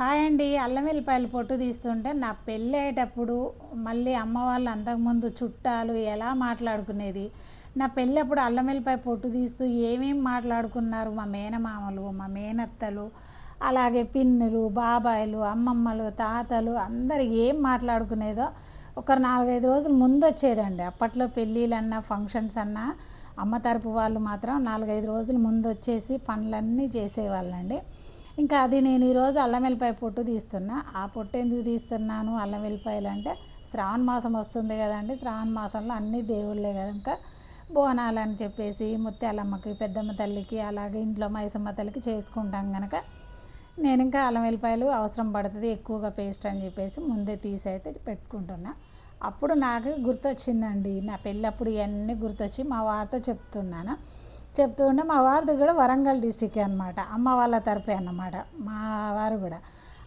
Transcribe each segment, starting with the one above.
Hi అండి. అల్లం వెల్లిపాయలు పొట్టు తీస్తుంటే నా పెళ్ళి అయ్యేటప్పుడు మళ్ళీ అమ్మ వాళ్ళు అంతకుముందు చుట్టాలు ఎలా మాట్లాడుకునేది? నా పెళ్ళప్పుడు అల్లం వెల్లిపాయ పొట్టు తీస్తూ ఏమేమి మాట్లాడుకున్నారు? మా మేనమామలు మా మేనత్తలు అలాగే పిన్నులు బాబాయిలు అమ్మమ్మలు తాతలు అందరు ఏం మాట్లాడుకునేదో ఒక నాలుగైదు రోజులు ముందు వచ్చేదండి. అప్పట్లో పెళ్ళిళ్ళన్నా ఫంక్షన్స్ అన్నా అమ్మ తరపు వాళ్ళు మాత్రం నాలుగైదు రోజులు ముందు వచ్చేసి పనులన్నీ చేసేవాళ్ళండి. ఇంకా అది నేను ఈరోజు అల్లం వెల్లిపాయ పొట్టు తీస్తున్నా. ఆ పొట్టు ఎందుకు తీస్తున్నాను? అల్లం వెల్లిపాయలు అంటే శ్రావణ మాసం వస్తుంది కదండి. శ్రావణ మాసంలో అన్ని దేవుళ్ళే కదా. ఇంకా బోనాలని చెప్పేసి ముత్యాలమ్మకి పెద్దమ్మ తల్లికి అలాగే ఇంట్లో మైసమ్మ తల్లికి చేసుకుంటాం కనుక నేను ఇంకా అల్లం వెల్లిపాయలు అవసరం పడుతుంది ఎక్కువగా పేస్ట్ అని చెప్పేసి ముందే తీసి అయితే పెట్టుకుంటున్నా. అప్పుడు నాకు గుర్తొచ్చిందండి నా పెళ్ళప్పుడు ఇవన్నీ గుర్తొచ్చి మా వారితో చెప్తున్నాను. చెప్తూ ఉంటే మా వారిది కూడా వరంగల్ డిస్టిక్ అనమాట అమ్మ వాళ్ళ తరపే అన్నమాట. మా వారు కూడా.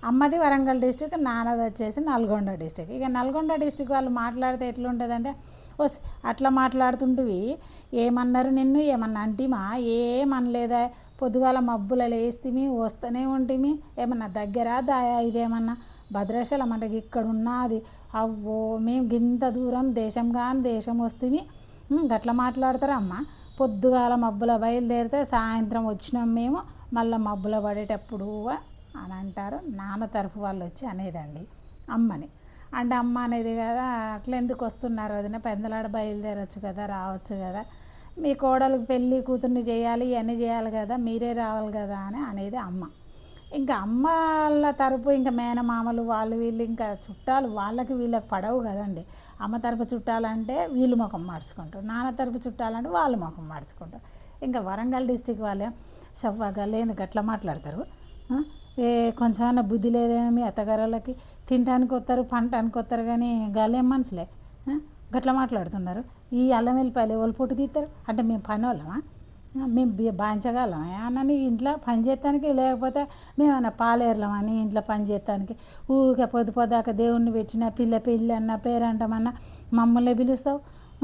అమ్మది వరంగల్ డిస్టిక్ నాన్నది వచ్చేసి నల్గొండ డిస్టిక్. ఇక నల్గొండ డిస్టిక్ వాళ్ళు మాట్లాడితే ఎట్లుంటుందంటే వస్ అట్లా మాట్లాడుతుంటివి. ఏమన్నారు నిన్ను? ఏమన్నా అంటిమా? ఏమనలేదా? పొద్దుగాల మబ్బుల లేస్తిమి వస్తూనే ఉంటిమి. ఏమన్నా దగ్గర దాయా ఇదేమన్నా? భద్రాచలం అంటే ఇక్కడ ఉన్నది అవ్వో మేము గింత దూరం దేశం కాని దేశం వస్తేమి. గట్లా మాట్లాడతారా అమ్మ పొద్దుగాల మబ్బుల బయలుదేరితే సాయంత్రం వచ్చినాం మేము మళ్ళీ మబ్బుల పడేటప్పుడు అని అంటారు. నాన్న తరఫు వాళ్ళు వచ్చి అనేదండి. అమ్మని. అంటే అమ్మ అనేది కదా అట్లా ఎందుకు వస్తున్నారు వదిన? పెందలాడ బయలుదేరొచ్చు కదా రావచ్చు కదా. మీ కోడలకు పెళ్ళి కూతుర్ని చేయాలి ఇవన్నీ చేయాలి కదా మీరే రావాలి కదా అని అనేది అమ్మ. ఇంకా అమ్మ వాళ్ళ తరపు ఇంకా మేనమామలు వాళ్ళు వీళ్ళు ఇంకా చుట్టాలు వాళ్ళకి వీళ్ళకి పడవు కదండి. అమ్మ తరపు చుట్టాలంటే వీళ్ళు ముఖం మార్చుకుంటారు. నాన్న తరపు చుట్టాలంటే వాళ్ళు ముఖం మార్చుకుంటారు. ఇంకా వరంగల్ డిస్టిక్ వాళ్ళే షవ్వాగా లేని గట్లా మాట్లాడతారు. ఏ కొంచెమైనా బుద్ధి లేదేమో మీ అత్తగారులకి తినడానికి వస్తారు పంటానికి వస్తారు కానీ గాలేం మనుషులే గట్లా మాట్లాడుతున్నారు. ఈ అల్లం వెల్లిపాయలు వాళ్ళు పొట్టు తీస్తారు. అంటే మేము పని వాళ్ళమా? మేము బి- బాంచగలమా ఇంట్లో పని చేస్తానికి లేకపోతే మేమన్నా పాలేర్లమని ఇంట్లో పని ఊరికే పొద్దు పొద్దాక దేవుణ్ణి పెట్టిన పిల్ల పిల్లి అన్న పేరంటమన్నా మమ్మల్ని పిలుస్తావు?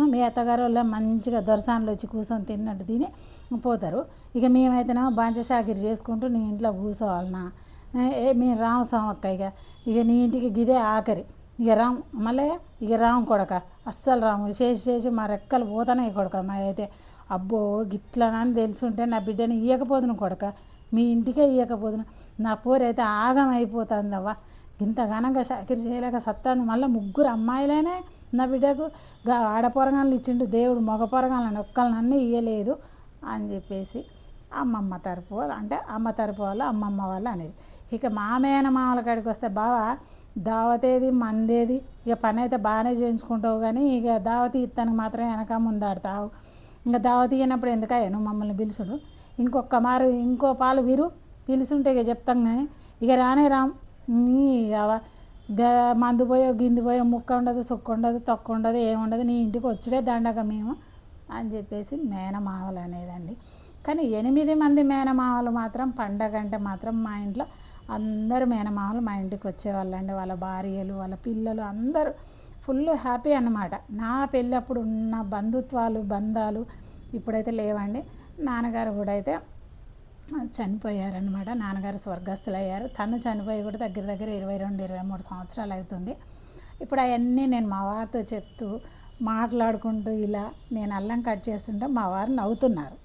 మీ అత్తగారు వాళ్ళ మంచిగా దొరసాన్లు వచ్చి కూర్చొని తిన్నట్టు తిని పోతారు. ఇక మేమైతేనేమో బాంచ షాకిరి చేసుకుంటూ నీ ఇంట్లో కూర్చోవాలన్నా ఏ మేము రాము సోమక్క ఇక. ఇక నీ ఇంటికి గిదే ఆఖరి. ఇక రాము మళ్ళీ ఇక రాము కొడక. అస్సలు రాము చేసి చేసి మా రెక్కలు పోతానే కొడక మా అయితే అబ్బో గిట్లనని తెలుసుంటే నా బిడ్డని ఇయ్యకపోదును కొడక. మీ ఇంటికే ఇయ్యకపోదును. నా పోరైతే ఆగం అయిపోతుందవ్వా. ఇంత ఘనంగా షాకిరి చేయలేక సత్తాను. మళ్ళీ ముగ్గురు అమ్మాయిలేనే నా బిడ్డకు గా ఆడపొరగాళ్ళు ఇచ్చిండు. దేవుడు మగ పొరగాలను ఒక్కళ్ళనన్నీ ఇయ్యలేదు అని చెప్పేసి అమ్మమ్మ తరపు వాళ్ళు అంటే అమ్మ తరపు వాళ్ళు అమ్మమ్మ వాళ్ళు అనేది. ఇక మా మామల కాడికి వస్తే బావా దావతేది మందేది ఇక పని అయితే బాగానే చేయించుకుంటావు కానీ ఇక దావతి ఇత్తానికి మాత్రం వెనక ముందాడతావు. ఇంకా దావతి ఇయ్యనప్పుడు ఎందుకయ్యా నువ్వు మమ్మల్ని పిలుచుడు? ఇంకొక మారు ఇంకో పాలు వీరు పిలుచుంటే ఇక చెప్తాం కానీ ఇక రానే రాం. నీ మందు పోయో గింది పోయో ముక్క ఉండదు సుక్క ఉండదు తొక్క ఉండదు ఏముండదు నీ ఇంటికి వచ్చుడే దండగ మేము అని చెప్పేసి మేనమావలు అనేదండి. కానీ ఎనిమిది మంది మేనమావలు మాత్రం పండగ అంటే మాత్రం మా ఇంట్లో అందరు మేనమామలు మా ఇంటికి వచ్చేవాళ్ళండి. వాళ్ళ భార్యలు వాళ్ళ పిల్లలు అందరూ. ఫుల్ హ్యాపీ అన్నమాట. నా పెళ్ళప్పుడు ఉన్న బంధుత్వాలు బంధాలు ఇప్పుడైతే లేవండి. నాన్నగారు కూడా అయితే చనిపోయారనమాట నాన్నగారు స్వర్గస్థులయ్యారు. తను చనిపోయి కూడా దగ్గర దగ్గర ఇరవై రెండు ఇరవై మూడు సంవత్సరాలు అవుతుంది. ఇప్పుడు అవన్నీ నేను మా వారితో చెప్తూ మాట్లాడుకుంటూ ఇలా నేను అల్లం కట్ చేస్తుంటే మా వారు నవ్వుతున్నారు.